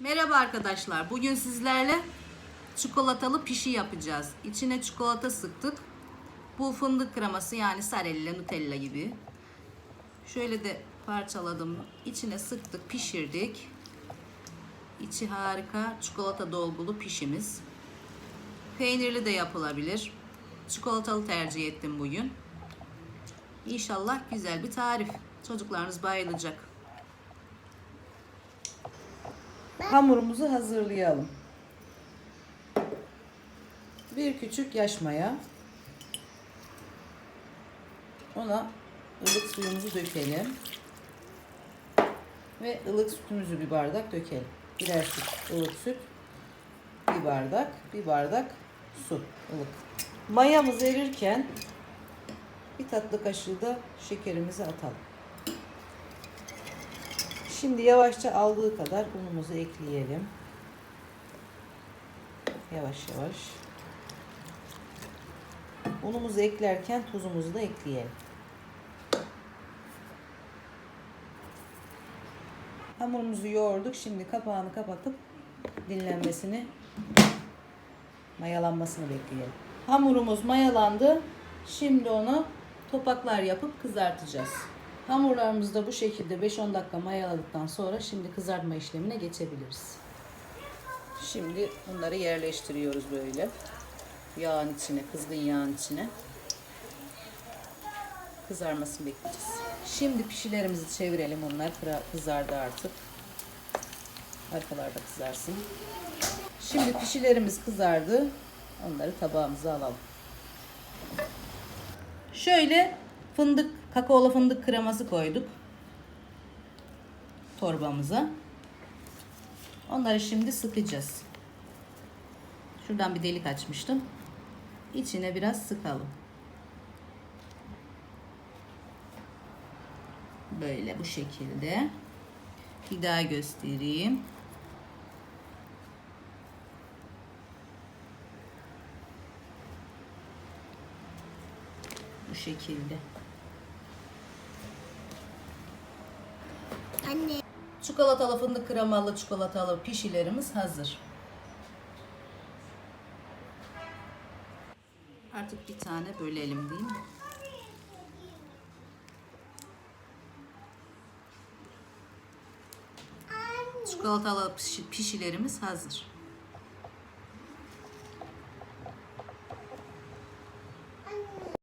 Merhaba arkadaşlar. Bugün sizlerle çikolatalı pişi yapacağız. İçine çikolata sıktık. Bu fındık kreması yani sarella, nutella gibi. Şöyle de parçaladım. İçine sıktık, pişirdik. İçi harika çikolata dolgulu pişimiz. Peynirli de yapılabilir. Çikolatalı tercih ettim bugün. İnşallah güzel bir tarif. Çocuklarınız bayılacak. Hamurumuzu hazırlayalım. Bir küçük yaş maya. Ona ılık suyumuzu dökelim. Ve ılık sütümüzü bir bardak dökelim. Birer süt, ılık süt. Bir bardak, bir bardak su ılık. Mayamız erirken bir tatlı kaşığı da şekerimizi atalım. Şimdi yavaşça aldığı kadar unumuzu ekleyelim. Yavaş yavaş. Unumuzu eklerken tuzumuzu da ekleyelim. Hamurumuzu yoğurduk. Şimdi kapağını kapatıp dinlenmesini, mayalanmasını bekleyelim. Hamurumuz mayalandı. Şimdi onu topaklar yapıp kızartacağız. Hamurlarımızı da bu şekilde 5-10 dakika mayaladıktan sonra şimdi kızartma işlemine geçebiliriz. Şimdi bunları yerleştiriyoruz böyle. Yağın içine, kızgın yağın içine. Kızarmasını bekleyeceğiz. Şimdi pişilerimizi çevirelim. Onlar kızardı artık. Arkalarda kızarsın. Şimdi pişilerimiz kızardı. Onları tabağımıza alalım. Şöyle fındık, kakaolu fındık kreması koyduk torbamıza. Onları şimdi sıkacağız. Şuradan bir delik açmıştım. İçine biraz sıkalım. Böyle bu şekilde. Bir daha göstereyim. Bu şekilde. Anne. Çikolatalı fındık kremalı çikolatalı pişilerimiz hazır. Artık bir tane bölelim değil mi? Çikolatalı pişi- pişilerimiz hazır.